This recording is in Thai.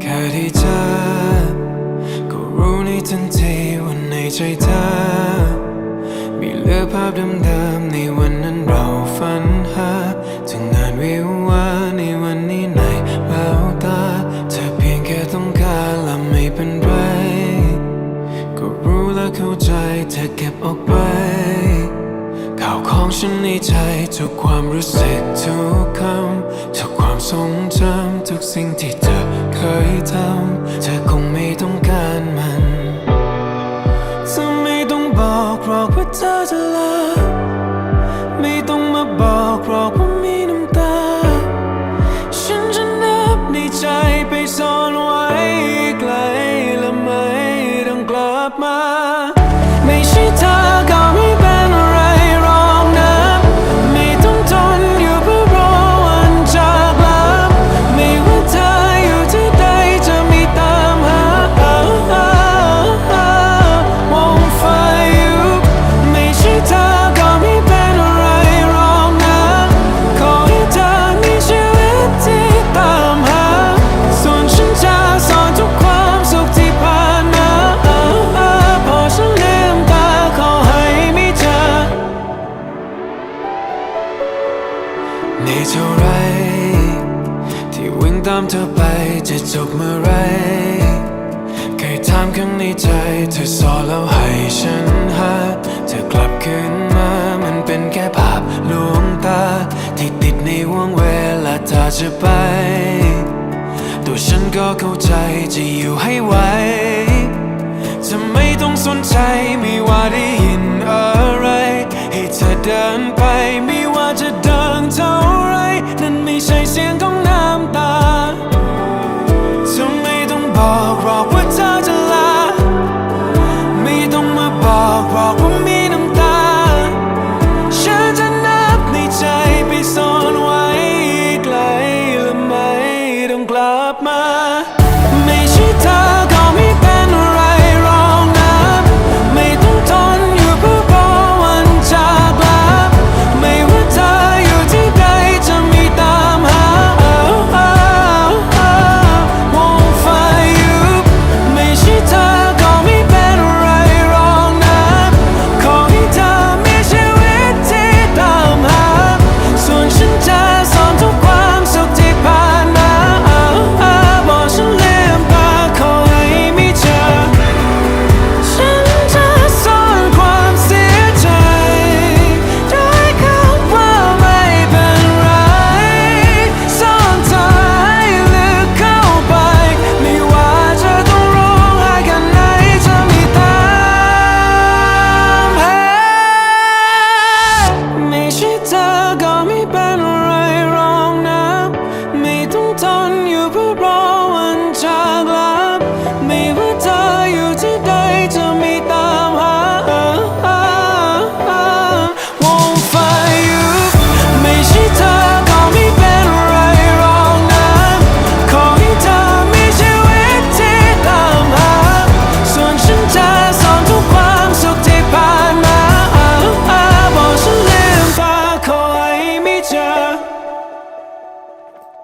แค่ที่เจอก็รู้ในทันทีว่าในใจเธอ มีเลือภาพดิๆในวันนั้นเราฝันหาถึงงานวิวาในวันนี้ในแววตา เธอเพียงแค่ต้องการและไม่เป็นไร ก็รู้และเข้าใจเธอเก็บออกไป ข่าวของฉันในใจทุกความรู้สึกทุกคำทุกความทรงจำทุกสิ่งที่เธอเคยทำเธอคงไม่ต้องการมันเธอไม่ต้องบอกหรอกว่าเธอจะลาไม่ต้องมาบอกหรอกว่ามีน้ำตา ฉันจะนับในใจไปซ่อนไว้ไกลและไม่ต้องกลับมา ในเท่าไร ที่วิ่งตามเธอไปจะจบเมื่อไร เคยถามางในใจเธอสอแล้วให้ฉันหาเธอกลับคืนมามันเป็นแค่ภาพลวงตา ที่ติดในวงเวลาเธอจะไป ตัวฉันก็เข้าใจจะอยู่ให้ไหวจะไม่ต้องสนใจไม่ว่าได้